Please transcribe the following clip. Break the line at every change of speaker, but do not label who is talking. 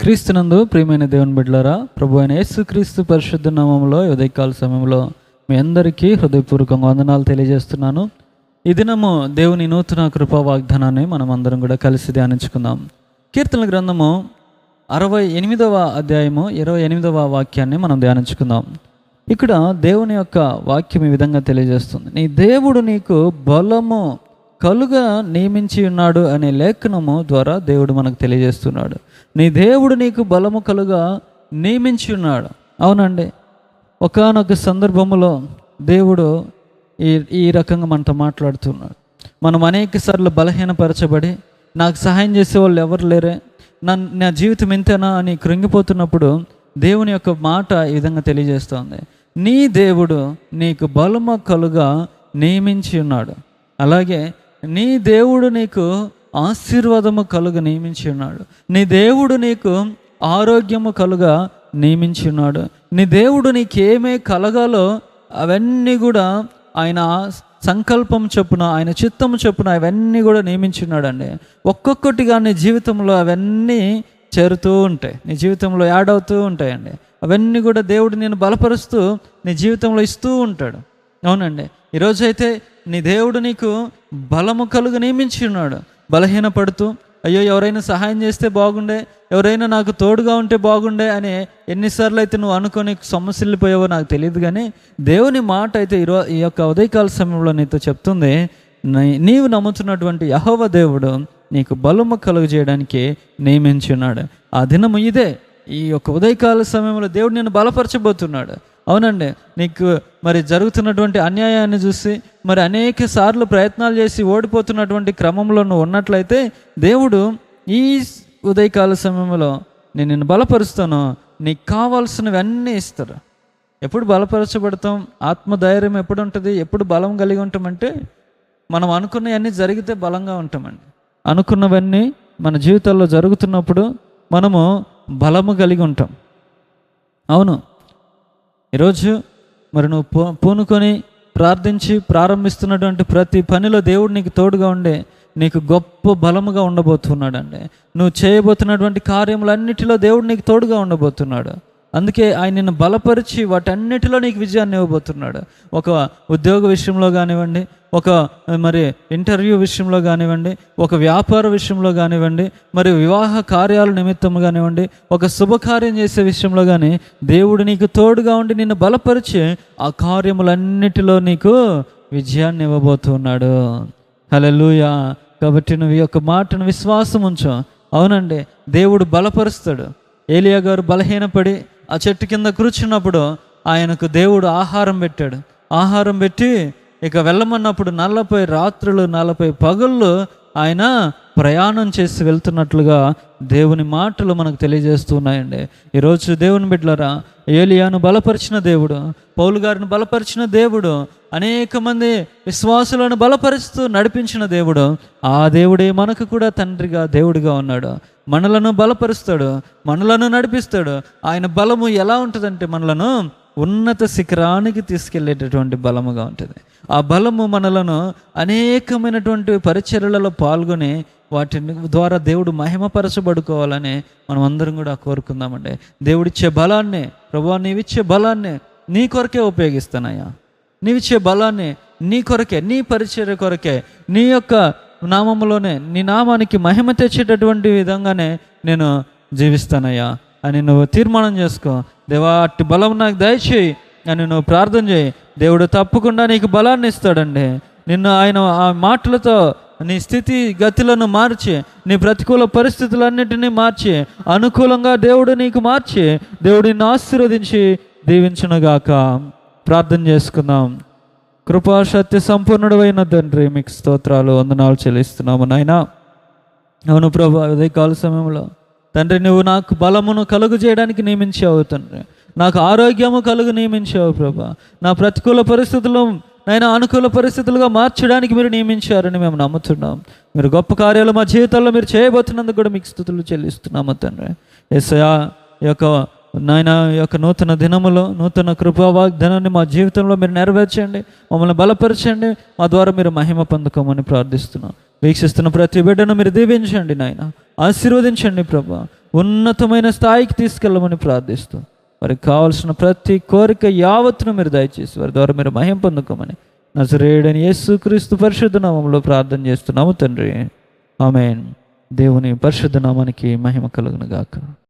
క్రీస్తునందు ప్రియమైన దేవుని బిడ్డలారా ప్రభు అయిన యేసు క్రీస్తు పరిశుద్ధ నామంలో ఉదయకాల సమయంలో మీ అందరికీ హృదయపూర్వకంగా వందనాలు తెలియజేస్తున్నాను. ఈ దినము దేవుని నూతన కృపా వాగ్దానాన్ని మనం అందరం కూడా కలిసి ధ్యానించుకుందాం. కీర్తన గ్రంథము అరవై ఎనిమిదవ అధ్యాయము ఇరవై ఎనిమిదవ వాక్యాన్ని మనం ధ్యానించుకుందాం. ఇక్కడ దేవుని యొక్క వాక్యం ఈ విధంగా తెలియజేస్తుంది. నీ దేవుడు నీకు బలము కలుగా నియమించి ఉన్నాడు అనే లేఖనము ద్వారా దేవుడు మనకు తెలియజేస్తున్నాడు. నీ దేవుడు నీకు బలము కలుగా నియమించి ఉన్నాడు. అవునండి. ఒకానొక సందర్భములో దేవుడు ఈ ఈ రకంగా మనతో మాట్లాడుతున్నాడు. మనం అనేక సార్లు బలహీనపరచబడి నాకు సహాయం చేసే వాళ్ళు ఎవరు లేరే. నా నా జీవితం ఇంతేనా అని కృంగిపోతున్నప్పుడు దేవుని యొక్క మాట ఈ విధంగా తెలియజేస్తోంది. నీ దేవుడు నీకు బలము కలుగా నియమించి ఉన్నాడు. అలాగే నీ దేవుడు నీకు ఆశీర్వాదము కలుగ నియమించి ఉన్నాడు. నీ దేవుడు నీకు ఆరోగ్యము కలుగ నియమించి ఉన్నాడు. నీ దేవుడు నీకేమే కలగాలో అవన్నీ కూడా ఆయన సంకల్పం చొప్పున ఆయన చిత్తము చొప్పున అవన్నీ కూడా నియమించున్నాడండి ఒక్కొక్కటిగా నీ జీవితంలో అవన్నీ చేరుతూ ఉంటాయి. నీ జీవితంలో యాడ్ అవుతూ ఉంటాయండి. అవన్నీ కూడా దేవుడు నేను బలపరుస్తూ నీ జీవితంలో ఇస్తూ ఉంటాడు. అవునండి. ఈరోజైతే నీ దేవుడు నీకు బలము కలుగు నియమించి ఉన్నాడు. బలహీనపడుతూ అయ్యో ఎవరైనా సహాయం చేస్తే బాగుండే ఎవరైనా నాకు తోడుగా ఉంటే బాగుండే అని ఎన్నిసార్లు అయితే నువ్వు అనుకొని సమస్యలిపోయావో నాకు తెలియదు కానీ దేవుని మాట అయితే ఈరో ఈ యొక్క ఉదయకాల సమయంలో నీతో చెప్తుంది నీవు నమ్ముతున్నటువంటి యహోవ దేవుడు నీకు బలము కలుగు చేయడానికి నియమించున్నాడు. ఆ దినము ఇదే ఈ యొక్క ఉదయకాల సమయంలో దేవుడు నేను బలపరచబోతున్నాడు. అవునండి. నీకు మరి జరుగుతున్నటువంటి అన్యాయాన్ని చూసి మరి అనేక సార్లు ప్రయత్నాలు చేసి ఓడిపోతున్నటువంటి క్రమంలో నువ్వు ఉన్నట్లయితే దేవుడు ఈ ఉదయకాల సమయంలో నేను నిన్ను బలపరుస్తాను. నీకు కావాల్సినవన్నీ ఇస్తారు. ఎప్పుడు బలపరచబడతాం? ఆత్మధైర్యం ఎప్పుడు ఉంటుంది ఎప్పుడు బలం కలిగి ఉంటామంటే మనం అనుకున్నవన్నీ జరిగితే బలంగా ఉంటామండి. అనుకున్నవన్నీ మన జీవితాల్లో జరుగుతున్నప్పుడు మనము బలము కలిగి ఉంటాం. అవును. ఈరోజు మరి నువ్వు పూ పూనుకొని ప్రార్థించి ప్రారంభిస్తున్నటువంటి ప్రతి పనిలో దేవుడు నీకు తోడుగా ఉండే నీకు గొప్ప బలముగా ఉండబోతున్నాడండి. నువ్వు చేయబోతున్నటువంటి కార్యములన్నిటిలో దేవుడు నీకు తోడుగా ఉండబోతున్నాడు. అందుకే ఆయన నిన్ను బలపరిచి వాటన్నిటిలో నీకు విజయాన్ని ఇవ్వబోతున్నాడు. ఒక ఉద్యోగ విషయంలో కానివ్వండి ఒక మరి ఇంటర్వ్యూ విషయంలో కానివ్వండి ఒక వ్యాపార విషయంలో కానివ్వండి మరి వివాహ కార్యాల నిమిత్తం కానివ్వండి ఒక శుభకార్యం చేసే విషయంలో కానీ దేవుడు నీకు తోడుగా ఉండి నిన్ను బలపరిచి ఆ కార్యములన్నిటిలో నీకు విజయాన్ని ఇవ్వబోతున్నాడు. హలెలుయా కాబట్టి నువ్వు ఈ యొక్క మాటను విశ్వాసం ఉంచు. అవునండి దేవుడు బలపరుస్తాడు. ఏలియా గారు బలహీనపడి ఆ చెట్టు కింద కూర్చున్నప్పుడు ఆయనకు దేవుడు ఆహారం పెట్టాడు. ఆహారం పెట్టి ఇక వెళ్ళమన్నప్పుడు నలభై రాత్రులు నలభై పగళ్ళు ఆయన ప్రయాణం చేసి వెళ్తున్నట్లుగా దేవుని మాటలు మనకు తెలియజేస్తున్నాయండి ఈరోజు దేవుని బిడ్డలరా ఏలియాను బలపరిచిన దేవుడు పౌలు గారిని బలపరిచిన దేవుడు అనేక మంది విశ్వాసులను బలపరుస్తూ నడిపించిన దేవుడు ఆ దేవుడే మనకు కూడా తండ్రిగా దేవుడిగా ఉన్నాడు. మనలను బలపరుస్తాడు మనలను నడిపిస్తాడు. ఆయన బలము ఎలా ఉంటుందంటే మనలను ఉన్నత శిఖరానికి తీసుకెళ్ళేటటువంటి బలముగా ఉంటుంది. ఆ బలము మనలను అనేకమైనటువంటి పరిచర్లలో పాల్గొని వాటిని ద్వారా దేవుడు మహిమపరచబడుకోవాలని మనం అందరం కూడా కోరుకుందామండి. దేవుడిచ్చే బలాన్ని ప్రభు నీవిచ్చే బలాన్ని నీ కొరకే ఉపయోగిస్తానయ్యా. నీవిచ్చే బలాన్ని నీ కొరకే నీ పరిచర్య కొరకే నీ యొక్క నామములోనే నీ నామానికి మహిమ తెచ్చేటటువంటి విధంగానే నేను జీవిస్తానయ్యా అని నువ్వు తీర్మానం చేసుకో. దేవా అట్టి బలం నాకు దయచేయి. అని నువ్వు ప్రార్థన చేయి. దేవుడు తప్పకుండా నీకు బలాన్ని ఇస్తాడండి. నిన్ను ఆయన ఆ మాటలతో నీ స్థితి గతులను మార్చి నీ ప్రతికూల పరిస్థితులన్నిటినీ మార్చి అనుకూలంగా దేవుడు నీకు మార్చి దేవుడిని ఆశీర్వదించి దీవించునుగాక. ప్రార్థన చేసుకుందాం. కృపా సత్య సంపూర్ణుడైన తండ్రి మీకు స్తోత్రాలు వందనాలు చెల్లిస్తున్నాము నాయనా. అవును ప్రభా ఉదయకాల సమయంలో తండ్రి నువ్వు నాకు బలమును కలుగు చేయడానికి నియమించావు తండ్రి. నాకు ఆరోగ్యము కలుగు నియమించావు ప్రభా. నా ప్రతికూల పరిస్థితులు నైనా అనుకూల పరిస్థితులుగా మార్చడానికి మీరు నియమించారని మేము నమ్ముతున్నాం. మీరు గొప్ప కార్యాలు మా జీవితాల్లో మీరు చేయబోతున్నందుకు కూడా మీకు స్థుతులు చెల్లిస్తున్నాము తండ్రి. ఎస్ఐయా ఈ యొక్క నాయన యొక్క నూతన దినములో నూతన కృపా వాగ్దానాన్ని మా జీవితంలో మీరు నెరవేర్చండి మమ్మల్ని బలపరచండి మా ద్వారా మీరు మహిమ పొందుకోమని ప్రార్థిస్తున్నాం. వీక్షిస్తున్న ప్రతి బిడ్డను మీరు దీవించండి నాయన ఆశీర్వదించండి ప్రభా. ఉన్నతమైన స్థాయికి తీసుకెళ్ళమని ప్రార్థిస్తూ వారికి కావాల్సిన ప్రతి కోరిక యావత్తును మీరు దయచేసి వారి ద్వారా మీరు మహిం పొందుకోమని నజరేయుడని యేసు క్రీస్తు పరిశుద్ధ నామంలో ప్రార్థన చేస్తున్నాము తండ్రి. ఆమెన్. దేవుని పరిశుద్ధ నామానికి మహిమ కలుగును గాక